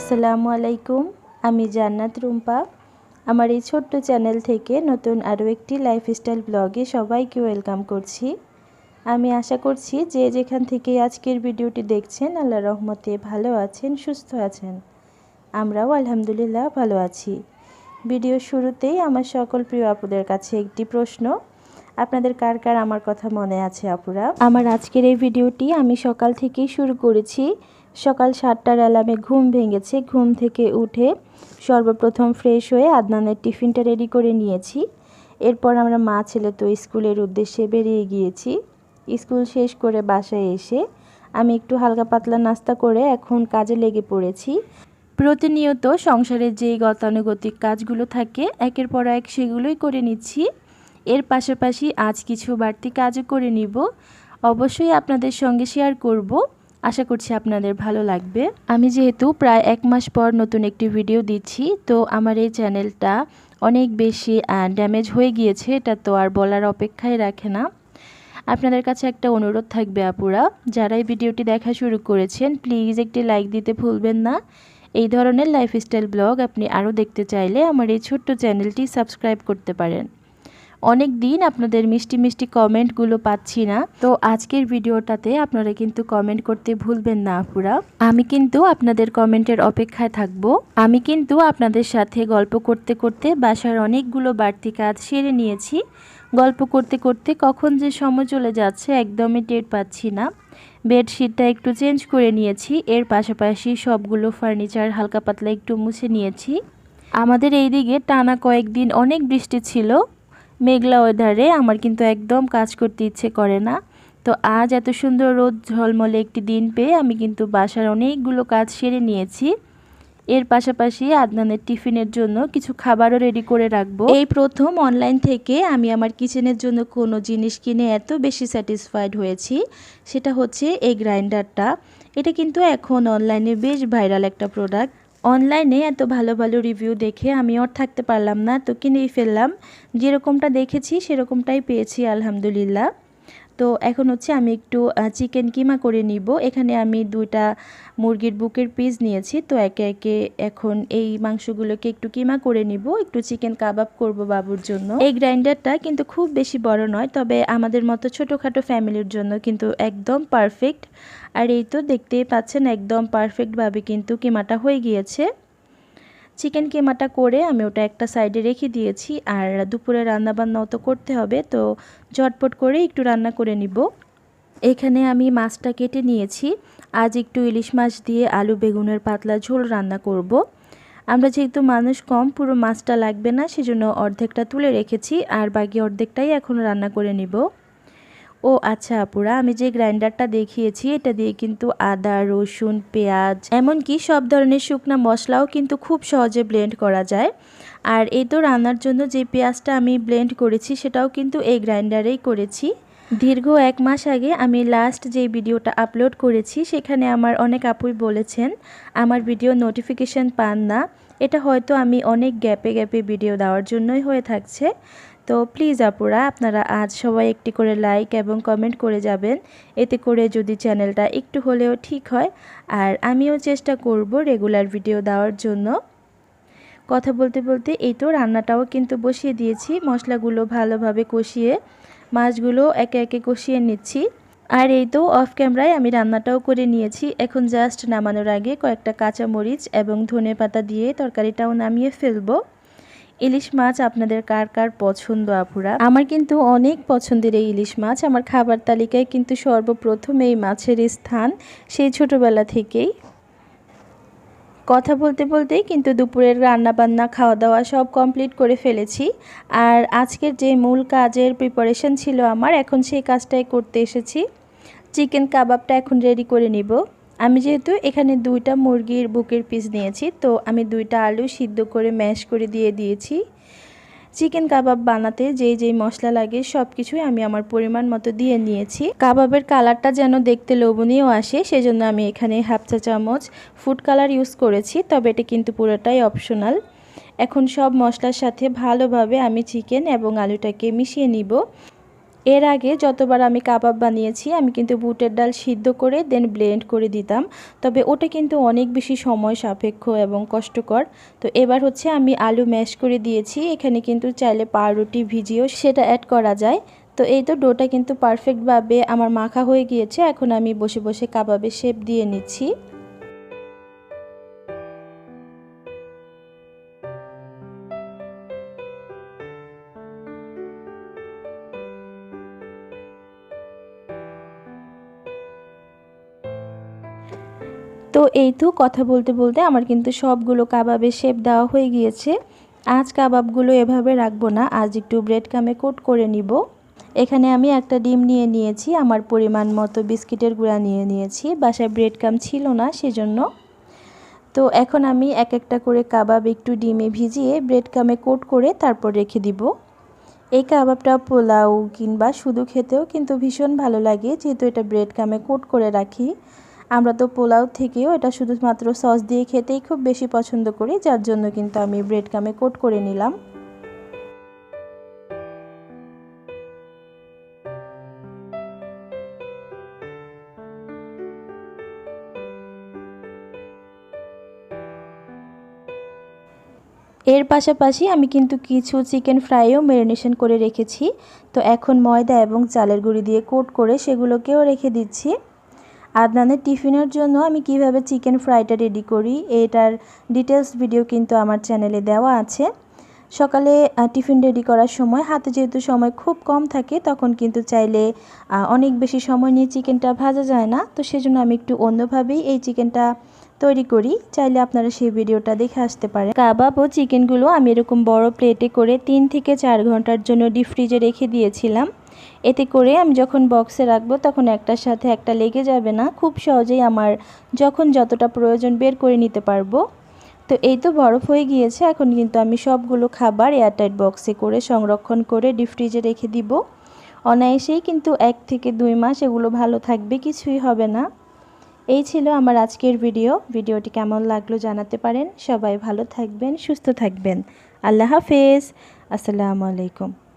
আসসালামু আলাইকুম, আমি জান্নাত রুম্পা। আমার এই ছোট্ট চ্যানেল থেকে নতুন আরও একটি লাইফস্টাইল ব্লগে সবাইকে ওয়েলকাম করছি। আমি আশা করছি যে যেখান থেকে আজকের ভিডিওটি দেখছেন আল্লাহ রহমতে ভালো আছেন, সুস্থ আছেন। আমরাও আলহামদুলিল্লাহ ভালো আছি। ভিডিও শুরুতেই আমার সকল প্রিয় আপুদের কাছে একটি প্রশ্ন, আপনাদের কার কার আমার কথা মনে আছে আপুরা? আমার আজকের এই ভিডিওটি আমি সকাল থেকেই শুরু করেছি। সকাল সাতটার অ্যালামে ঘুম ভেঙেছে। ঘুম থেকে উঠে সর্বপ্রথম ফ্রেশ হয়ে আদনানের টিফিনটা রেডি করে নিয়েছি। এরপর আমরা মা, ছেলে তো স্কুলের উদ্দেশ্যে বেরিয়ে গিয়েছি। স্কুল শেষ করে বাসায় এসে আমি একটু হালকা পাতলা নাস্তা করে এখন কাজে লেগে পড়েছি। প্রতিনিয়ত সংসারের যেই গতানুগতিক কাজগুলো থাকে, একের পর এক সেগুলোই করে নিচ্ছি। এর পাশাপাশি আজ কিছু বাড়তি কাজও করে নিব। অবশ্যই আপনাদের সঙ্গে শেয়ার করব। আশা করছি আপনাদের ভালো লাগবে। আমি যেহেতু প্রায় এক মাস পর নতুন একটি ভিডিও দিচ্ছি, তো আমার এই চ্যানেলটা অনেক বেশি ড্যামেজ হয়ে গিয়েছে, এটা তো আর বলার অপেক্ষায় রাখে না। আপনাদের কাছে একটা অনুরোধ থাকবে আপুরা, যারা এই ভিডিওটি দেখা শুরু করেছেন প্লিজ একটি লাইক দিতে ভুলবেন না। এই ধরনের লাইফস্টাইল ব্লগ আপনি আরও দেখতে চাইলে আমার এই ছোট্ট চ্যানেলটি সাবস্ক্রাইব করতে পারেন। অনেক দিন আপনাদের মিষ্টি মিষ্টি কমেন্টগুলো পাচ্ছি না। তো আজকের ভিডিওটাতে আপনারা কিন্তু কমেন্ট করতে ভুলবেন না আপুরা। আমি কিন্তু আপনাদের কমেন্টের অপেক্ষায় থাকব। আমি কিন্তু আপনাদের সাথে গল্প করতে করতে বাসার অনেকগুলো বাড়তি কাজ সেরে নিয়েছি। গল্প করতে করতে কখন যে সময় চলে যাচ্ছে একদমই টের পাচ্ছি না। বেডশিটটা একটু চেঞ্জ করে নিয়েছি, এর পাশাপাশি সবগুলো ফার্নিচার হালকা পাতলা একটু মুছে নিয়েছি। আমাদের এই দিকে টানা কয়েকদিন অনেক বৃষ্টি ছিল। মেঘলা ওয়েদারে আমার কিন্তু একদম কাজ করতে ইচ্ছে করে না। তো আজ এত সুন্দর রোদ ঝলমলে একটি দিন পেয়ে আমি কিন্তু বাসার অনেকগুলো কাজ সেরে নিয়েছি। এর পাশাপাশি আদনানের টিফিনের জন্য কিছু খাবারও রেডি করে রাখব। এই প্রথম অনলাইন থেকে আমি আমার কিচেনের জন্য কোনো জিনিস কিনে এত বেশি স্যাটিসফাইড হয়েছি। সেটা হচ্ছে এই গ্রাইন্ডারটা। এটা কিন্তু এখন অনলাইনে বেশ ভাইরাল একটা প্রোডাক্ট অনলাইনে এত ভালো ভালো রিভিউ দেখে আমি ওর থাকতে পারলাম না, তো কিনেই ফেললাম। যেরকমটা দেখেছি, সেরকমটাই পেয়েছি, আলহামদুলিল্লাহ। তো এখন হচ্ছে আমি একটু চিকেন কিমা করে নিব। এখানে আমি দুইটা মুরগির বুকের পিস নিয়েছি। তো একে একে এখন এই মাংসগুলোকে একটু কিমা করে নিব। একটু চিকেন কাবাব করব বাবুর জন্য। এই গ্রাইন্ডারটা কিন্তু খুব বেশি বড় নয়, তবে আমাদের মতো ছোটোখাটো ফ্যামিলির জন্য কিন্তু একদম পারফেক্ট আর এই তো দেখতেই পাচ্ছেন, একদম পারফেক্টভাবে কিন্তু কিমাটা হয়ে গিয়েছে। চিকেন কেমাটা করে আমি ওটা একটা সাইডে রেখে দিয়েছি আর দুপুরে রান্নাবান্নাও তো করতে হবে, তো ঝটপট করে একটু রান্না করে নিব। এখানে আমি মাছটা কেটে নিয়েছি। আজ একটু ইলিশ মাছ দিয়ে আলু বেগুনের পাতলা ঝোল রান্না করব। আমরা যেহেতু মানুষ কম, পুরো মাছটা লাগবে না, সেজন্য অর্ধেকটা তুলে রেখেছি আর বাকি অর্ধেকটাই এখন রান্না করে নিব। ও আচ্ছা আপুরা, আমি যে গ্রাইন্ডারটা দেখিয়েছি, এটা দিয়ে কিন্তু আদা, রসুন, পেঁয়াজ, এমনকি সব ধরনের শুকনো মশলাও কিন্তু খুব সহজে ব্লেন্ড করা যায়। আর এই তো রান্নার জন্য যে পেঁয়াজটা আমি ব্লেন্ড করেছি, সেটাও কিন্তু এই গ্রাইন্ডারেই করেছি। দীর্ঘ এক মাস আগে আমি লাস্ট যে ভিডিওটা আপলোড করেছি, সেখানে আমার অনেক আপুই বলেছেন, আমার ভিডিও নোটিফিকেশান পান না। এটা হয়তো আমি অনেক গ্যাপে গ্যাপে ভিডিও দেওয়ার জন্যই হয়ে থাকছে। তো প্লিজ আপুরা, আপনারা আজ সবাই একটি করে লাইক এবং কমেন্ট করে যাবেন। এতে করে যদি চ্যানেলটা একটু হলেও ঠিক হয়, আর আমিও চেষ্টা করব রেগুলার ভিডিও দেওয়ার জন্য। কথা বলতে বলতে এই তো রান্নাটাও কিন্তু বসিয়ে দিয়েছি, মশলাগুলো ভালোভাবে কষিয়ে, মাছগুলো একে একে কষিয়ে নিচ্ছি। আর এই তো অফ ক্যামেরায় আমি রান্নাটাও করে নিয়েছি। এখন জাস্ট নামানোর আগে কয়েকটা কাঁচামরিচ এবং ধনে পাতা দিয়ে তরকারিটাও নামিয়ে ফেলব। ইলিশ মাছ আপনাদের কার কার পছন্দ, আপুরা? আমার কিন্তু অনেক পছন্দের এই ইলিশ মাছ। আমার খাবার তালিকায় কিন্তু সর্বপ্রথম এই মাছের স্থান সেই ছোটবেলা থেকেই। কথা বলতে বলতেই কিন্তু দুপুরের রান্না বান্না খাওয়া দাওয়া সব কমপ্লিট করে ফেলেছি। আর আজকের যে মূল কাজের প্রিপারেশন ছিল আমার, এখন সেই কাজটাই করতে এসেছি। চিকেন কাবাবটা এখন রেডি করে নিব। আমি যেহেতু এখানে দুইটা মুরগির বুকের পিস নিয়েছি, তো আমি দুইটা আলু সিদ্ধ করে ম্যাশ করে দিয়ে দিয়েছি। চিকেন কাবাব বানাতে যেই যেই মশলা লাগে সব কিছুই আমি আমার পরিমাণ মতো দিয়ে নিয়েছি। কাবাবের কালারটা যেন দেখতে লোভনীয় আসে, সেজন্য আমি এখানে হাফ চা চামচ ফুড কালার ইউজ করেছি, তবে এটা কিন্তু পুরোটাই অপশনাল এখন সব মশলার সাথে ভালোভাবে আমি চিকেন এবং আলুটাকে মিশিয়ে নিব। এর আগে যতবার আমি কাবাব বানিয়েছি, আমি কিন্তু বুটের ডাল সিদ্ধ করে দেন ব্লেন্ড করে দিতাম। তবে ওটা কিন্তু অনেক বেশি সময় সাপেক্ষ এবং কষ্টকর। তো এবার হচ্ছে আমি আলু ম্যাশ করে দিয়েছি। এখানে কিন্তু চাইলে পাউরুটি, ভিজিয়েও সেটা অ্যাড করা যায়। তো এই তো ডোটা কিন্তু পারফেক্টভাবে আমার মাখা হয়ে গিয়েছে। এখন আমি বসে বসে কাবাবে শেপ দিয়ে নিচ্ছি। তো এই তো কথা বলতে বলতে আমার কিন্তু সবগুলো কাবাবের শেপ দেওয়া হয়ে গিয়েছে। আজ কাবাবগুলো এভাবে রাখব না, আজ একটু ব্রেড কামে কোট করে নিব। এখানে আমি একটা ডিম নিয়ে নিয়েছি, আমার পরিমাণ মতো বিস্কিটের গুঁড়া নিয়ে নিয়েছি। বাসায় ব্রেড কাম ছিল না সেজন্য। তো এখন আমি এক একটা করে কাবাব একটু ডিমে ভিজিয়ে ব্রেড কামে কোট করে তারপর রেখে দিব। এই কাবাবটা পোলাও কিংবা শুধু খেতেও কিন্তু ভীষণ ভালো লাগে, যেহেতু এটা ব্রেড কামে কোট করে রাখি। আমরা তো পোলাও থেকেও এটা শুধুমাত্র সস দিয়ে খেতেই খুব বেশি পছন্দ করি, যার জন্য কিন্তু আমি ব্রেড কামে কোট করে নিলাম। এর পাশাপাশি আমি কিন্তু কিছু চিকেন ফ্রাইও ম্যারিনেশন করে রেখেছি। তো এখন ময়দা এবং চালের গুঁড়ি দিয়ে কোট করে সেগুলোকেও রেখে দিচ্ছি। আদনানের টিফিনের জন্য আমি কীভাবে চিকেন ফ্রাইটা রেডি করি, এটার ডিটেলস ভিডিও কিন্তু আমার চ্যানেলে দেওয়া আছে। সকালে টিফিন রেডি করার সময় হাতে যেহেতু সময় খুব কম থাকে, তখন কিন্তু চাইলে অনেক বেশি সময় নিয়ে চিকেনটা ভাজা যায় না। তো সেজন্য আমি একটু অন্যভাবেই এই চিকেনটা তৈরি করি। চাইলে আপনারা সেই ভিডিওটা দেখে আসতে পারেন। কাবাব ও চিকেনগুলো আমি এরকম বড় প্লেটে করে তিন থেকে চার ঘণ্টার জন্য ডিপ ফ্রিজে রেখে দিয়েছিলাম। এতে করে আমি যখন বক্সে রাখব তখন একটার সাথে একটা লেগে যাবে না। খুব সহজেই আমার যখন যতটা প্রয়োজন বের করে নিতে পারব। তো এই তো বরফ হয়ে গিয়েছে। এখন কিন্তু আমি সবগুলো খাবার এয়ারটাইট বক্সে করে সংরক্ষণ করে ডিপ ফ্রিজে রেখে দিব। অনায়াসেই কিন্তু এক থেকে দুই মাস এগুলো ভালো থাকবে, কিছুই হবে না। এই ছিল আমার আজকের ভিডিও ভিডিওটি কেমন লাগল জানাতে পারেন। সবাই ভালো থাকবেন, সুস্থ থাকবেন। আল্লাহ হাফেজ। আসসালামু আলাইকুম।